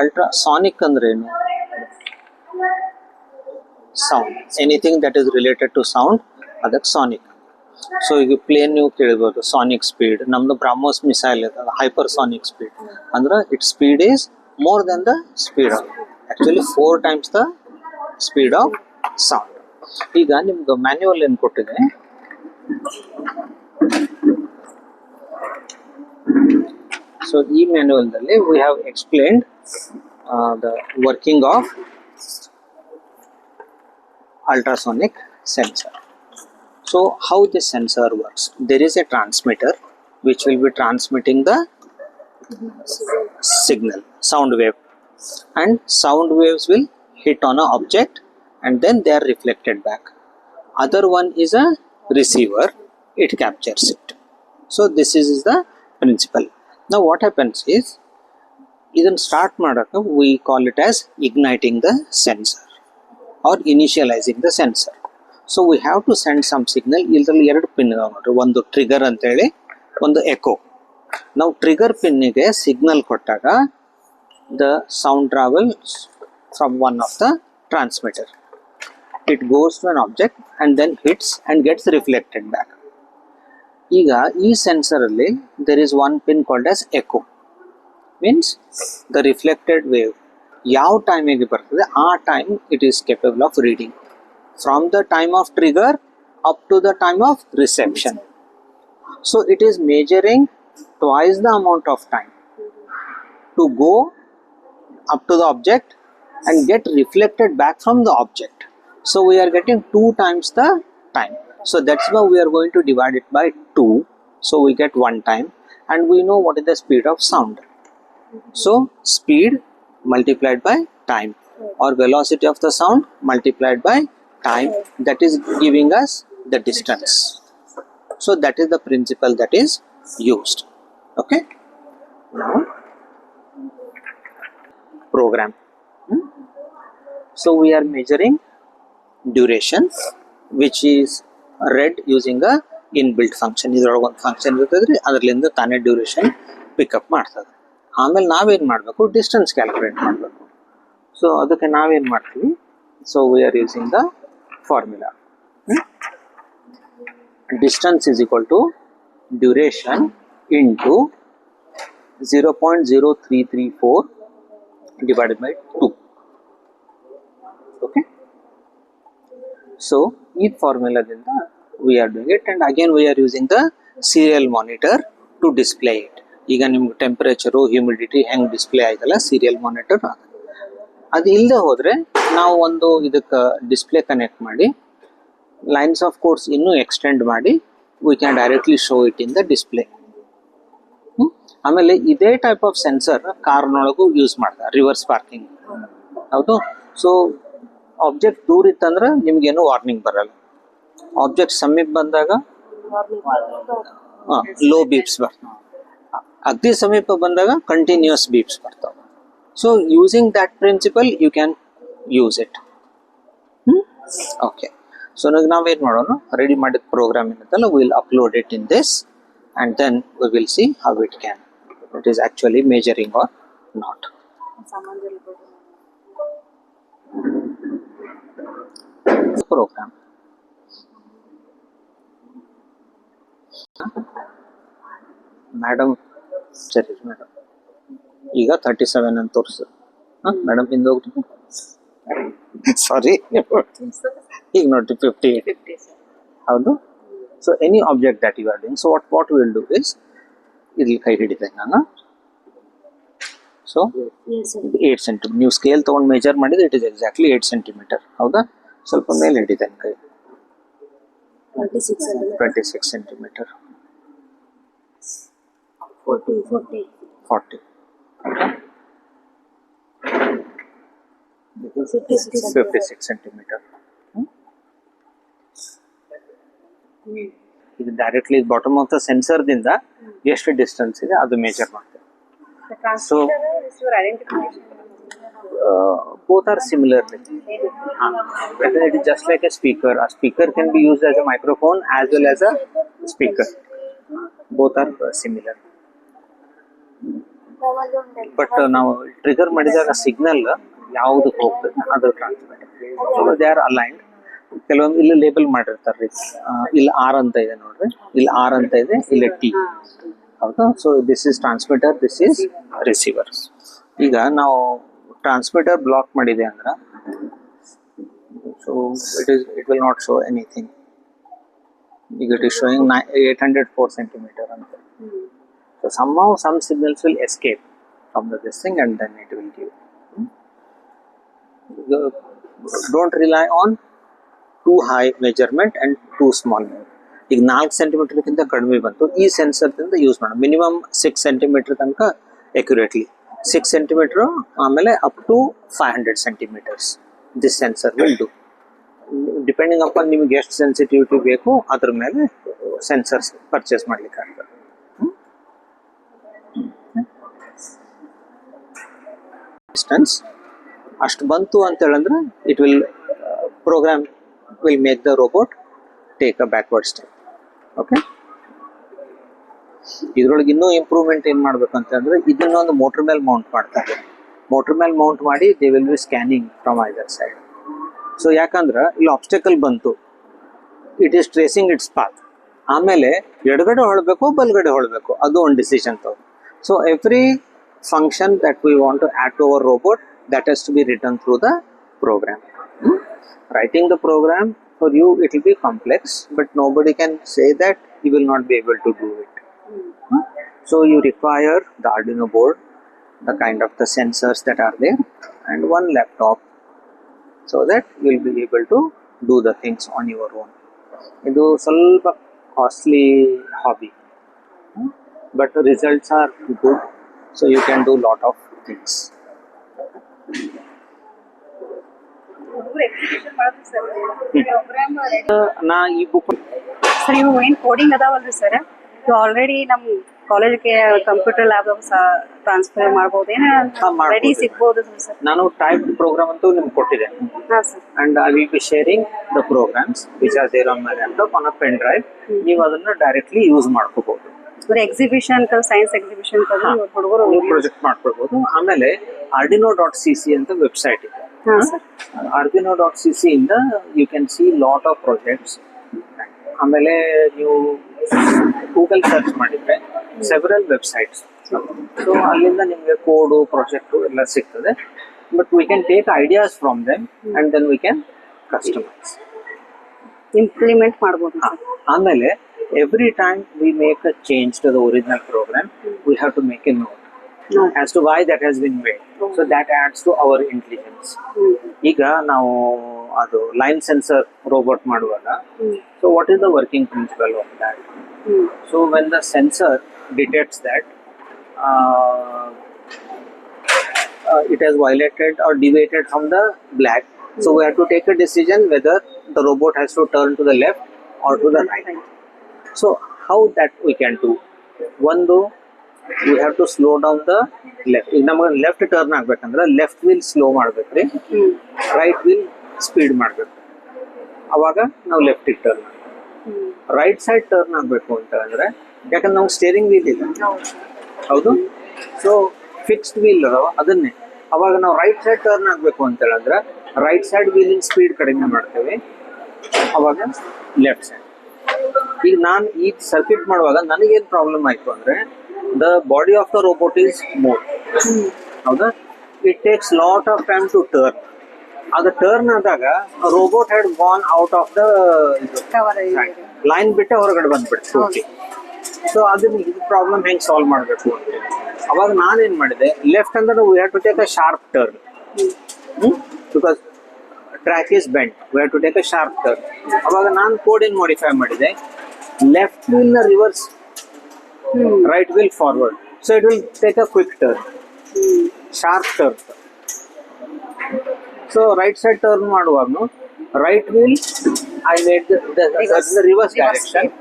Ultrasonic ಅಂದ್ರೆ ಏನು? Sound anything that is related to sound ಅದಕ್ಕೆ ಸಾನಿಕ್ ಸೊ ಈಗ ಪ್ಲೇನ್ ನೀವು ಕೇಳ್ಬೋದು ಸಾನಿಕ್ ಸ್ಪೀಡ್ ನಮ್ದು ಬ್ರಾಹ್ಮೋಸ್ ಮಿಸೈಲ್ ಇದೆ ಹೈಪರ್ ಸಾನಿಕ್ ಸ್ಪೀಡ್ ಅಂದ್ರೆ it speed is more than the speed of actually four times the speed of sound ಈಗ ನಿಮ್ದು manual ಏನು ಕೊಟ್ಟಿದೆ ಸೊ ಈ ಮ್ಯಾನ್ಯುವಲ್ದಲ್ಲಿ we have explained the working of ultrasonic sensor. So how this sensor works? There is a transmitter which will be transmitting the signal, sound wave, and sound waves will hit on an object and then they are reflected back. Other one is a receiver, it captures it. So this is the principle. Now what happens is ಇದನ್ನು start ಮಾಡೋಕೆ we call it as igniting the sensor or initialising the sensor so we have to send some signal ಇದರಲ್ಲಿ ಎರಡು pin ಇದಾವೆ ನೋಡ್ರಿ ಒಂದು trigger ಅಂತೇಳಿ ಒಂದು eco ನಾವು ಟ್ರಿಗರ್ ಪಿನ್ನಿಗೆ ಸಿಗ್ನಲ್ ಕೊಟ್ಟಾಗ the sound travel from one of the transmitter it goes to an object and then hits and gets reflected back ಈಗ ಈ ಸೆನ್ಸರಲ್ಲಿ there is one pin called as echo means the reflected wave ಯಾವ ಟೈಮಿಗೆ ಬರ್ತದೆ ಆ time it is capable of reading from the time of trigger up to the time of reception so it is measuring twice the amount of time to go up to the object and get reflected back from the object. So we are getting two times the time. So that's why we are going to divide it by two. So we get one time and we know what is the speed of sound. So speed multiplied by time or velocity of the sound multiplied by time that is giving us the distance. So that is the principle that is used. Okay. Now program. Hmm? So we are measuring duration, which is read using in inbuilt function ಇದ್ರೊಳಗೆ ಒಂದು function ಇರ್ತದ್ರಿ ಅದರಿಂದ ತಾನೇ duration pickup ಮಾಡ್ತದೆ. ಆಮೇಲೆ ನಾವೇನು ಮಾಡಬೇಕು? Distance calculate ಮಾಡಬೇಕು. ಸೊ ಅದಕ್ಕೆ ನಾವೇನು ಮಾಡ್ತೀವಿ? So we are using the formula distance is equal to duration into zero point zero three three four divided by 2 okay? So ಈ ಫಾರ್ಮುಲಾದಿಂದ we are doing it and again we are using the serial monitor to display it ಈಗ ನಿಮ್ಗೆ temperature humidity ಹೆಂಗೆ display ಆಯ್ತಲ್ಲ serial monitor ಅದು ಇಲ್ಲದೆ ಹೋದರೆ ನಾವು ಒಂದು ಇದಕ್ಕೆ ಡಿಸ್ಪ್ಲೇ ಕನೆಕ್ಟ್ ಮಾಡಿ ಲೈನ್ಸ್ ಆಫ್ ಕೋರ್ಸ್ ಇನ್ನೂ ಎಕ್ಸ್ಟೆಂಡ್ ಮಾಡಿ we can directly show it in the display? ಆಮೇಲೆ ಇದೇ ಟೈಪ್ ಆಫ್ ಸೆನ್ಸರ್ ಕಾರ್ನೊಳಗೂ ಯೂಸ್ ಮಾಡ್ತಾರೆ ರಿವರ್ಸ್ ಪಾರ್ಕಿಂಗ್ ಹೌದು? ಸೊ ಆಬ್ಜೆಕ್ಟ್ ದೂರ ಇತ್ತಂದ್ರೆ ನಿಮ್ಗೇನು ವಾರ್ನಿಂಗ್ ಬರಲ್ಲ. ಆಬ್ಜೆಕ್ಟ್ ಸಮೀಪ ಬಂದಾಗ ಲೋ ಬೀಪ್ಸ್ ಬರ್ತಾವೆ ಅಗ್ದಿ ಸಮೀಪ ಬಂದಾಗ ಕಂಟಿನ್ಯೂಸ್ ಬೀಪ್ಸ್ ಬರ್ತಾವೆ. So using that principle you can use it okay so ನಾವೇನು ಮಾಡೋಣ? ರೆಡಿ ಮಾಡಿದ program ಏನಂತಲ್ಲ will upload it in this and then will see how see how it can, it measuring are not not program madam ಸರಿ madam ಈಗ thirty seven ಅಂತ ತೋರಿಸು. ಹಾಂ madam ಹಿಂದೆ ಹೋಗ್ರಿ ಸಾರಿ ಈಗ ನೋಡಿ ಫಿಫ್ಟಿ ಹೌದು. So any object that you are doing so what what will do is ಇಲ್ಲಿ ಕೈ ಹಿಡಿದೆ ನಾನು. ಸೊ ಏಟ್ ಸೆಂಟಿಮೀಟರ್ ನೀವು ಸ್ಕೇಲ್ ತೊಗೊಂಡು ಮೇಜರ್ ಮಾಡಿದ್ರೆ it is exactly eight centimeter ಹೌದಾ? ಸ್ವಲ್ಪ ಮೇಲೆ ಹಿಡಿದೆ ಕೈ Forty six twenty six centimetre forty forty. Forty Fifty six. Fifty six centimetre ಇದು ಡೈರೆಕ್ಟ್ಲಿ ಬಾಟಮ್ ಆಫ್ ದ ಸೆನ್ಸರ್ದಿಂದ ಎಷ್ಟು ಡಿಸ್ಟೆನ್ಸ್ ಇದೆ ಅದು ಮೇಜರ್ ಮಾಡ್ತೇವೆ The identification. both are similar Uh, it is just like a speaker. A speaker can be used as a microphone as well as a speaker. Both are uh, similar. But ನಾವು trigger ಮಾಡಿದಾಗ signal ಯಾವ್ದು ಹೋಗ್ತದೆ ಅದು transmitter so they are aligned ಕೆಲವೊಂದು ಇಲ್ಲಿ label ಮಾಡಿರ್ತಾರೆ ಇಲ್ಲಿ R ಅಂತ ಇದೆ ನೋಡ್ರಿ ಇಲ್ಲಿ ಆರ್ ಅಂತ ಇದೆ ಇಲ್ಲಿ ಟಿ ಹೌದಾ so this is transmitter this is receiver ಈಗ ನಾವು ಟ್ರಾನ್ಸ್ಮಿಟರ್ ಬ್ಲಾಕ್ ಮಾಡಿದೆ ಅಂದ್ರೆ so it is it will not show anything ಈಗ it is showing nine eight hundred four centimetre ಅಂತ So somehow some signals will escape from the this thing and then it will give. Hmm? The- Don't rely on too high measurement and too small. ಈಗ ನಾಲ್ಕು ಸೆಂಟಿಮೀಟರ್ಗಿಂತ ಕಡಿಮೆ ಬಂತು ಈ ಸೆನ್ಸರ್ದಿಂದ use ಮಾಡೋಣ minimum six centimetre ತನಕ ಎಕ್ಯುರೇಟ್ಲಿ six centimetre ಆಮೇಲೆ up to five hundred centimeters this sensor will do depending upon ನಿಮ್ಗೆ ಎಷ್ಟು ಸೆನ್ಸಿಟಿವಿಟಿ ಬೇಕು, ಅದ್ರ ಮೇಲೆ ಸೆನ್ಸರ್ಸ್ ಪರ್ಚೇಸ್ ಮಾಡ್ಲಿಕ್ಕೆ ಆಗ್ತದೆ. ಡಿಸ್ಟೆನ್ಸ್ ಅಷ್ಟು ಬಂತು ಅಂತ ಹೇಳಂದ್ರೆ it will program will make the robot take a backward step okay ಇದ್ರೊಳಗೆ ಇನ್ನೂ ಇಂಪ್ರೂವ್ಮೆಂಟ್ ಏನು ಮಾಡ್ಬೇಕು ಅಂತಂದ್ರೆ ಇದನ್ನೊಂದು ಮೋಟರ್ ಮೇಲೆ ಮೌಂಟ್ ಮಾಡ್ತಾರೆ ಮೋಟರ್ ಮೇಲೆ ಮೌಂಟ್ ಮಾಡಿ they will be scanning from either side so ಯಾಕಂದ್ರೆ ಇಲ್ಲಿ ಆಬ್ಸ್ಟೆಕಲ್ ಬಂತು. It is tracing its path ಆಮೇಲೆ ಎಡಗಡೆ ಹೊಳಬೇಕು, ಬಲಗಡೆ ಹೊಳಬೇಕು. ಅದು ಒಂದು ಡಿಸಿಷನ್ ತಗೋ so every function that we want to add to our robot that has to be return through the program writing the program for you it will be complex but nobody can say that you will not be able to do Hmm? so you require the arduino board the kind of the sensors that are there and one laptop so that you will be able to do the things on your own ಇದು ಸ್ವಲ್ಪ costly hobby but results are good so you can do lot of things ಹುಡುಗರು exhibition ಮಾಡೋದು sir program ನಾ ಈ book sir ಇವು ಏನ್ coding ಅದಾವಲ್ರಿ sir ಇವು ಆಲ್ರೆಡಿ ನಮ್ ಕಾಲೇಜ್ಗೆ ಕಂಪ್ಯೂಟರ್ ಲ್ಯಾಬ್ ಟ್ರಾನ್ಸ್ಫರ್ ಮಾಡಬಹುದು ರೆಡಿ ಸಿಗ್ಬೋದು ಸರ್ ನಾನು ಟೈಪ್ ಪ್ರೋಗ್ರಾಮ್ ಅಂತೂ ನಿಮ್ಗೆ ಕೊಟ್ಟಿದೆ. ಹಾ sir. And I will be sharing the programs which are there on my laptop on a pen drive. ನೀವು ಅದನ್ನ ಡೈರೆಕ್ಟ್ಲಿ ಯೂಸ್ ಮಾಡ್ಕೋಬಹುದು. ಬರೀ ಎಕ್ಸಿಬಿಷನ್ ಸೈನ್ಸ್ ಎಕ್ಸಿಬಿಷನ್ ಹುಡುಗರು ನೀವು ಪ್ರೊಜೆಕ್ಟ್ ಮಾಡ್ಕೊಳ್ಬಹುದು ಆಮೇಲೆ ಆರ್ಡಿನೋ ಡಾಟ್ ಸಿ ಸಿ ಅಂತ ವೆಬ್ಸೈಟ್ ಇದೆ. ಆರ್ಡಿನೋ ಡಾಟ್ ಸಿ ಸಿ ಇಂದ you can see lot of projects ಆಮೇಲೆ ನೀವು ಗೂಗಲ್ ಸರ್ಚ್ ಮಾಡಿದ್ರೆ ಸೆವೆರಲ್ ವೆಬ್ಸೈಟ್ಸ್ ಸೊ ಅಲ್ಲಿಂದ ನಿಮಗೆ ಕೋಡು ಪ್ರಾಜೆಕ್ಟು ಎಲ್ಲ ಸಿಗ್ತದೆ. But we can take ideas from them and then we can customize implement ಮಾಡ್ಬೋದು ಆಮೇಲೆ every time we make a change to the original program we have to make a note as to why that has been made so that adds to our intelligence ಈಗ ನಾವು ಅದು line sensor robot ಮಾಡುವಾಗ so what is the working principle of that so when the sensor detects that it has violated or deviated from the black so we have to take a decision whether the robot has to turn to the left or to the right so how that we can do ಒಂದು we have to slow down the left ಈಗ ನಮಗೆ left turn ಆಗ್ಬೇಕಂದ್ರೆ left wheel slow ಮಾಡ್ಬೇಕ್ರಿ right wheel speed ಮಾಡಬೇಕು. ಅವಾಗ ನಾವು left turn right side turn ಆಗಬೇಕು ಅಂತ ಅಂದ್ರೆ, ಯಾಕಂದ್ರೆ ನಾವು ಸ್ಟೇರಿಂಗ್ ವೀಲ್ ಇಲ್ಲ ಹೌದು? ಸೊ ಫಿಕ್ಸ್ಡ್ ವೀಲ್ ಅದಾವ, ಅದನ್ನೇ. ಅವಾಗ ನಾವು ರೈಟ್ ಸೈಡ್ ಟರ್ನ್ ಆಗಬೇಕು ಅಂತ ಹೇಳಿದ್ರೆ ರೈಟ್ ಸೈಡ್ ವೀಲಿನ ಸ್ಪೀಡ್ ಕಡಿಮೆ ಮಾಡ್ತೇವೆ. ಅವಾಗ ಲೆಫ್ಟ್ ಸೈಡ್ ಈಗ ನಾನು ಈ ಸರ್ಕ್ಯೂಟ್ ಮಾಡುವಾಗ ನನಗೇನು ಪ್ರಾಬ್ಲಮ್ ಆಯಿತು ಅಂದರೆ the body of the robot is more ಹೌದಾ? It takes lot of time to turn ಅದು ಟರ್ನ್ ಆದಾಗ robot had gone out of the line ಬಿಟ್ಟೆ ಹೊರಗಡೆ ಬಂದ್ಬಿಡ್ತು. ಪೂರ್ತಿ ಸೊ ಅದನ್ನ ಇದು ಪ್ರಾಬ್ಲಮ್ ಹೆಂಗೆ ಸಾಲ್ವ್ ಮಾಡಬೇಕು ಅಂತ ಅವಾಗ ನಾನೇನ್ ಮಾಡಿದೆ ಲೆಫ್ಟ್ ಅಂದ್ರೆ we have to take a sharp turn because track is bent we have to take a sharp turn ಅವಾಗ ನಾನು ಕೋಡ್ ಏನ್ ಮಾಡಿಫೈ ಮಾಡಿದೆ? Left ವಿಲ್ನ reverse right wheel forward so it will take a quick turn sharp turn so right side turn ಮಾಡುವಾಗ right wheel I made the Reverse. Reverse Reverse direction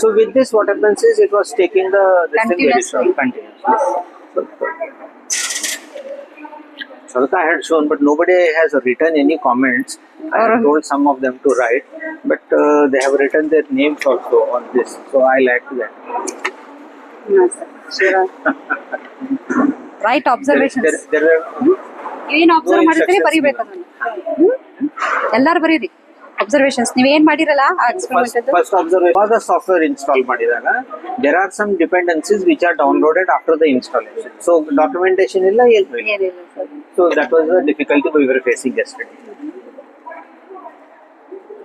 So with this, what happens is it was taking the this thing very short, continuously. So that I had shown, but nobody has written any comments. I have Alright. told some of them to write, but uh, they have written their names also on this. So I like that. ಹಾಂ sir right observations There- there were- ಏನ್ observe ಮಾಡಿರ್ತಾರೆ ಬರೀಬೇಕು ಅದನ್ನು. ಎಲ್ಲಾರು ಬರೀರಿ. Observations ನೀವು ಏನ್ ಮಾಡಿರಲ್ಲ ಆ ಎಕ್ಸ್‌ಪರಿಮೆಂಟ್ ಫಸ್ಟ್ ಸಾಫ್ಟ್‌ವೇರ್ ಇನ್‌ಸ್ಟಾಲ್ ಮಾಡಿದಾಗ there are some dependencies which are downloaded after the installation so documentation ಇಲ್ಲ ಏನು that was difficulty we facing yesterday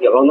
ಯಾವಾಗ